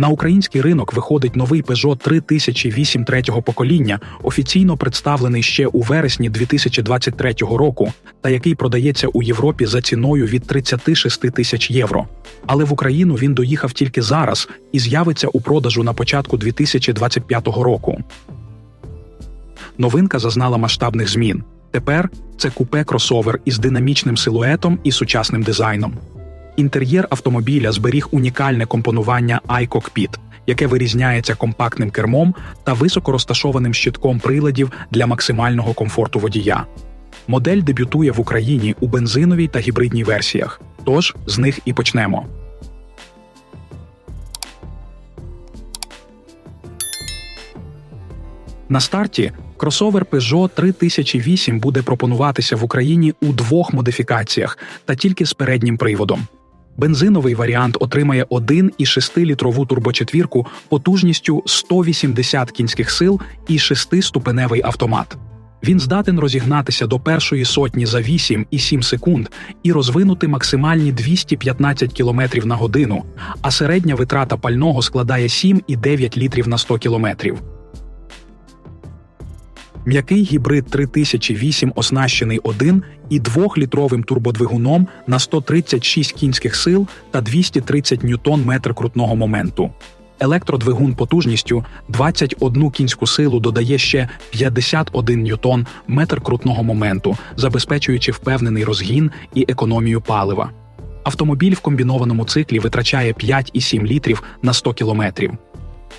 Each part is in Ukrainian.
На український ринок виходить новий Peugeot 3008 третього покоління, офіційно представлений ще у вересні 2023 року, та який продається у Європі за ціною від 36 тисяч євро. Але в Україну він доїхав тільки зараз і з'явиться у продажу на початку 2025 року. Новинка зазнала масштабних змін. Тепер це купе кросовер із динамічним силуетом і сучасним дизайном. Інтер'єр автомобіля зберіг унікальне компонування iCockpit, яке вирізняється компактним кермом та високо розташованим щитком приладів для максимального комфорту водія. Модель дебютує в Україні у бензиновій та гібридній версіях. Тож з них і почнемо. На старті кросовер Peugeot 3008 буде пропонуватися в Україні у двох модифікаціях та тільки з переднім приводом. Бензиновий варіант отримає 1,6-літрову турбочетвірку потужністю 180 кінських сил і 6-ступеневий автомат. Він здатен розігнатися до першої сотні за 8,7 секунд і розвинути максимальні 215 км на годину, а середня витрата пального складає 7,9 літрів на 100 км. М'який гібрид 3008 оснащений 1 і 2-літровим турбодвигуном на 136 кінських сил та 230 ньютон метр крутного моменту. Електродвигун потужністю 21 кінську силу додає ще 51 ньютон метр крутного моменту, забезпечуючи впевнений розгін і економію палива. Автомобіль в комбінованому циклі витрачає 5,7 літрів на 100 кілометрів.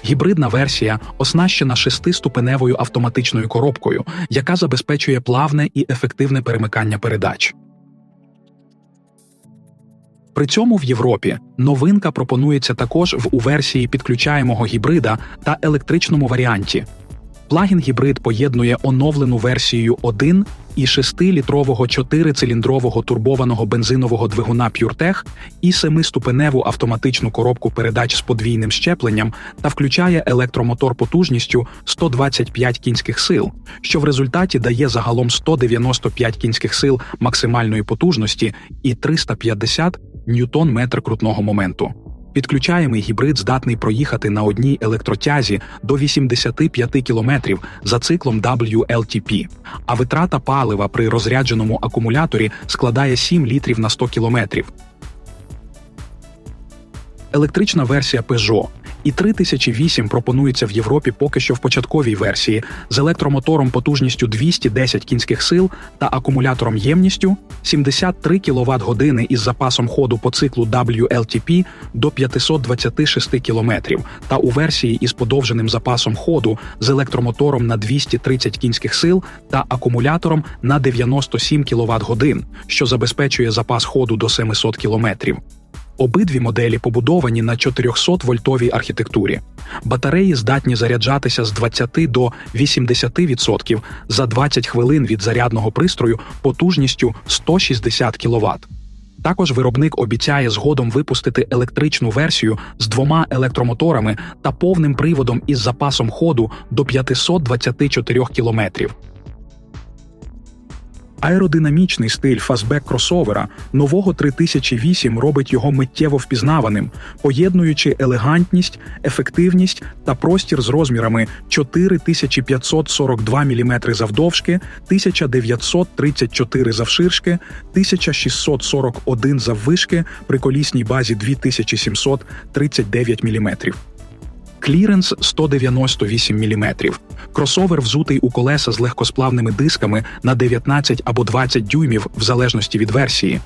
Гібридна версія оснащена шестиступеневою автоматичною коробкою, яка забезпечує плавне і ефективне перемикання передач. При цьому в Європі новинка пропонується також в у версії підключаємого гібрида та електричному варіанті. Плагін-гібрид поєднує оновлену версію 1 і 6-літрового 4-циліндрового турбованого бензинового двигуна PureTech і 7-ступеневу автоматичну коробку передач з подвійним щепленням та включає електромотор потужністю 125 кінських сил, що в результаті дає загалом 195 кінських сил максимальної потужності і 350 ньютон метр крутного моменту. Підключаємий гібрид здатний проїхати на одній електротязі до 85 км за циклом WLTP, а витрата палива при розрядженому акумуляторі складає 7 літрів на 100 км. Електрична версія Peugeot і 3008 пропонується в Європі поки що в початковій версії з електромотором потужністю 210 кінських сил та акумулятором ємністю 73 кВт години із запасом ходу по циклу WLTP до 526 км та у версії із подовженим запасом ходу з електромотором на 230 кінських сил та акумулятором на 97 кВт годин, що забезпечує запас ходу до 700 км. Обидві моделі побудовані на 400-вольтовій архітектурі. Батареї здатні заряджатися з 20 до 80% за 20 хвилин від зарядного пристрою потужністю 160 кВт. Також виробник обіцяє згодом випустити електричну версію з двома електромоторами та повним приводом із запасом ходу до 524 км. Аеродинамічний стиль фастбек кросовера нового 3008 робить його миттєво впізнаваним, поєднуючи елегантність, ефективність та простір з розмірами 4542 мм завдовжки, 1934 завширшки, 1641 заввишки при колісній базі 2739 мм. Кліренс 198 мм. Кросовер взутий у колеса з легкосплавними дисками на 19 або 20 дюймів в залежності від версії.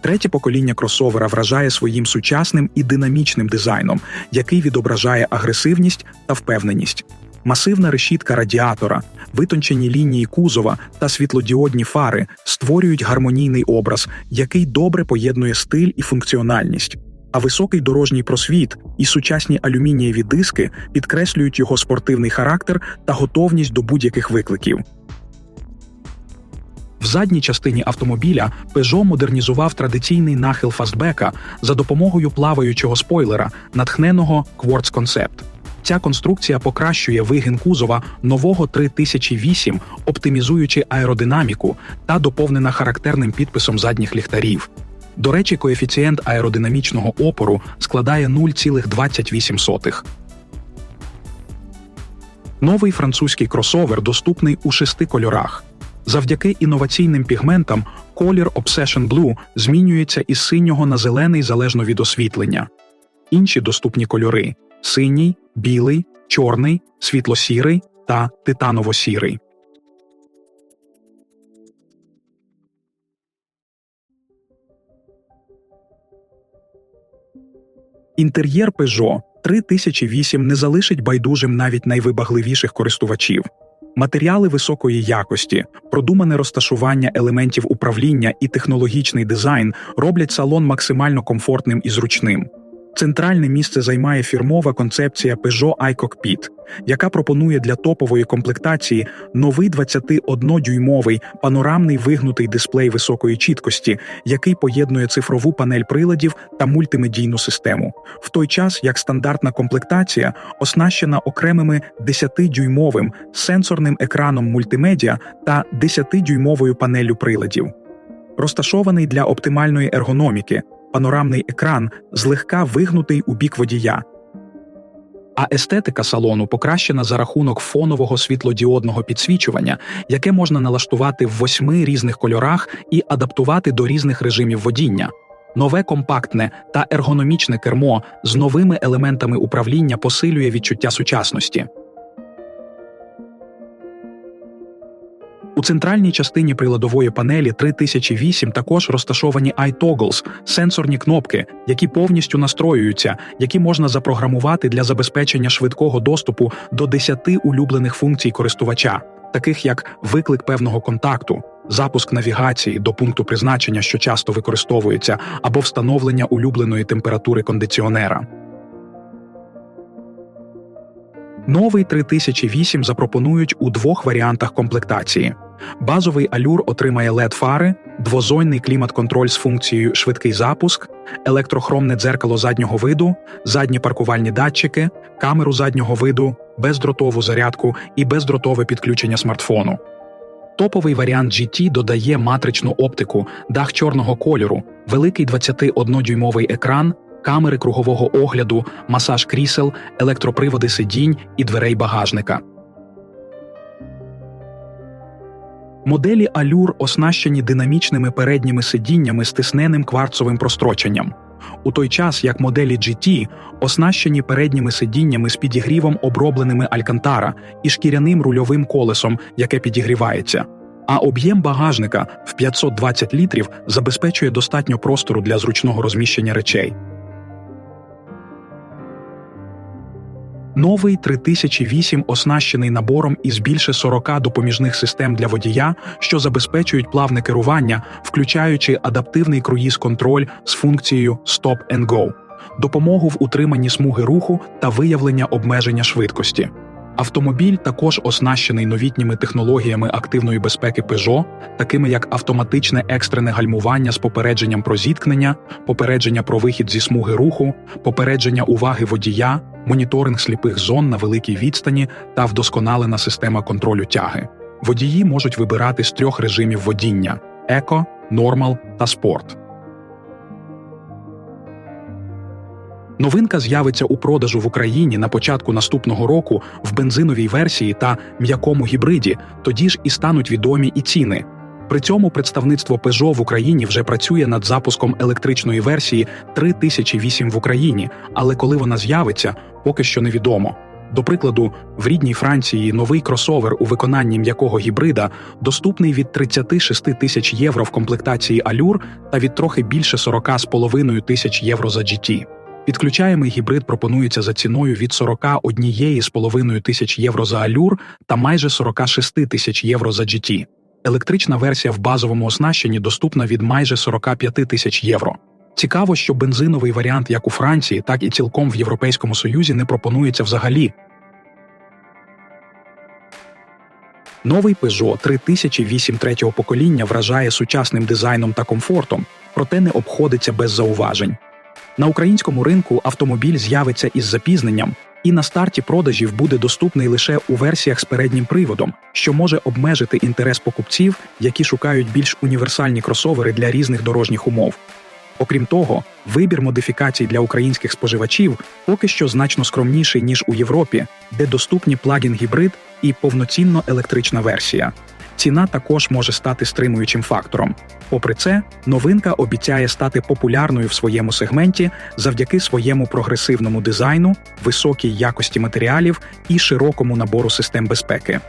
Третє покоління кросовера вражає своїм сучасним і динамічним дизайном, який відображає агресивність та впевненість. Масивна решітка радіатора, витончені лінії кузова та світлодіодні фари створюють гармонійний образ, який добре поєднує стиль і функціональність. А високий дорожній просвіт і сучасні алюмінієві диски підкреслюють його спортивний характер та готовність до будь-яких викликів. В задній частині автомобіля Peugeot модернізував традиційний нахил фастбека за допомогою плаваючого спойлера, натхненого Quartz Concept. Ця конструкція покращує вигін кузова нового 3008, оптимізуючи аеродинаміку та доповнена характерним підписом задніх ліхтарів. До речі, коефіцієнт аеродинамічного опору складає 0,28. Новий французький кросовер доступний у шести кольорах. Завдяки інноваційним пігментам колір Obsession Blue змінюється із синього на зелений залежно від освітлення. Інші доступні кольори синій, білий, чорний, світло-сірий та титаново-сірий. Інтер'єр Peugeot 3008 не залишить байдужим навіть найвибагливіших користувачів. Матеріали високої якості, продумане розташування елементів управління і технологічний дизайн роблять салон максимально комфортним і зручним. Центральне місце займає фірмова концепція Peugeot iCockpit, яка пропонує для топової комплектації новий 21-дюймовий панорамний вигнутий дисплей високої чіткості, який поєднує цифрову панель приладів та мультимедійну систему, в той час як стандартна комплектація оснащена окремими 10-дюймовим сенсорним екраном мультимедіа та 10-дюймовою панеллю приладів. Розташований для оптимальної ергономіки, панорамний екран злегка вигнутий у бік водія. А естетика салону покращена за рахунок фонового світлодіодного підсвічування, яке можна налаштувати в восьми різних кольорах і адаптувати до різних режимів водіння. Нове компактне та ергономічне кермо з новими елементами управління посилює відчуття сучасності. У центральній частині приладової панелі 3008 також розташовані iToggles – сенсорні кнопки, які повністю настроюються, які можна запрограмувати для забезпечення швидкого доступу до 10 улюблених функцій користувача, таких як виклик певного контакту, запуск навігації до пункту призначення, що часто використовується, або встановлення улюбленої температури кондиціонера. Новий 3008 запропонують у двох варіантах комплектації. Базовий алюр отримає led фари, двозонний клімат-контроль з функцією швидкий запуск, електрохромне дзеркало заднього виду, задні паркувальні датчики, камеру заднього виду, бездротову зарядку і бездротове підключення смартфону. Топовий варіант GT додає матричну оптику, дах чорного кольору, великий 21-дюймовий екран, камери кругового огляду, масаж крісел, електроприводи сидінь і дверей багажника. Моделі Allure оснащені динамічними передніми сидіннями з тисненим кварцовим простроченням, у той час як моделі GT оснащені передніми сидіннями з підігрівом обробленими Алькантара і шкіряним рульовим колесом, яке підігрівається. А об'єм багажника в 520 літрів забезпечує достатньо простору для зручного розміщення речей. Новий 3008 оснащений набором із більше 40 допоміжних систем для водія, що забезпечують плавне керування, включаючи адаптивний круїз-контроль з функцією Stop and Go, допомогу в утриманні смуги руху та виявлення обмеження швидкості. Автомобіль також оснащений новітніми технологіями активної безпеки Peugeot, такими як автоматичне екстрене гальмування з попередженням про зіткнення, попередження про вихід зі смуги руху, попередження уваги водія, моніторинг сліпих зон на великій відстані та вдосконалена система контролю тяги. Водії можуть вибирати з трьох режимів водіння: еко, нормал та спорт. Новинка з'явиться у продажу в Україні на початку наступного року в бензиновій версії та м'якому гібриді, тоді ж і стануть відомі і ціни. При цьому представництво Peugeot в Україні вже працює над запуском електричної версії 3008 в Україні, але коли вона з'явиться, поки що невідомо. До прикладу, в рідній Франції новий кросовер у виконанні м'якого гібрида доступний від 36 тисяч євро в комплектації Allure та від трохи більше 40,5 тисяч євро за GT. Підключаємий гібрид пропонується за ціною від 41,5 тисяч євро за Allure та майже 46 тисяч євро за GT. Електрична версія в базовому оснащенні доступна від майже 45 тисяч євро. Цікаво, що бензиновий варіант як у Франції, так і цілком в Європейському Союзі не пропонується взагалі. Новий Peugeot 3008 третього покоління вражає сучасним дизайном та комфортом, проте не обходиться без зауважень. На українському ринку автомобіль з'явиться із запізненням, і на старті продажів буде доступний лише у версіях з переднім приводом, що може обмежити інтерес покупців, які шукають більш універсальні кросовери для різних дорожніх умов. Окрім того, вибір модифікацій для українських споживачів поки що значно скромніший ніж у Європі, де доступні плагін гібрид і повноцінно електрична версія. Ціна також може стати стримуючим фактором. Попри це, новинка обіцяє стати популярною в своєму сегменті завдяки своєму прогресивному дизайну, високій якості матеріалів і широкому набору систем безпеки.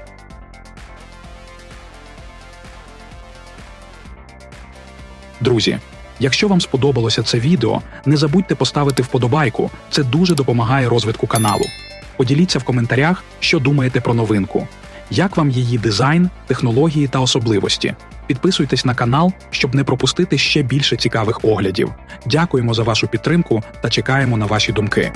Друзі, якщо вам сподобалося це відео, не забудьте поставити вподобайку. Це дуже допомагає розвитку каналу. Поділіться в коментарях, що думаєте про новинку. Як вам її дизайн, технології та особливості? Підписуйтесь на канал, щоб не пропустити ще більше цікавих оглядів. Дякуємо за вашу підтримку та чекаємо на ваші думки.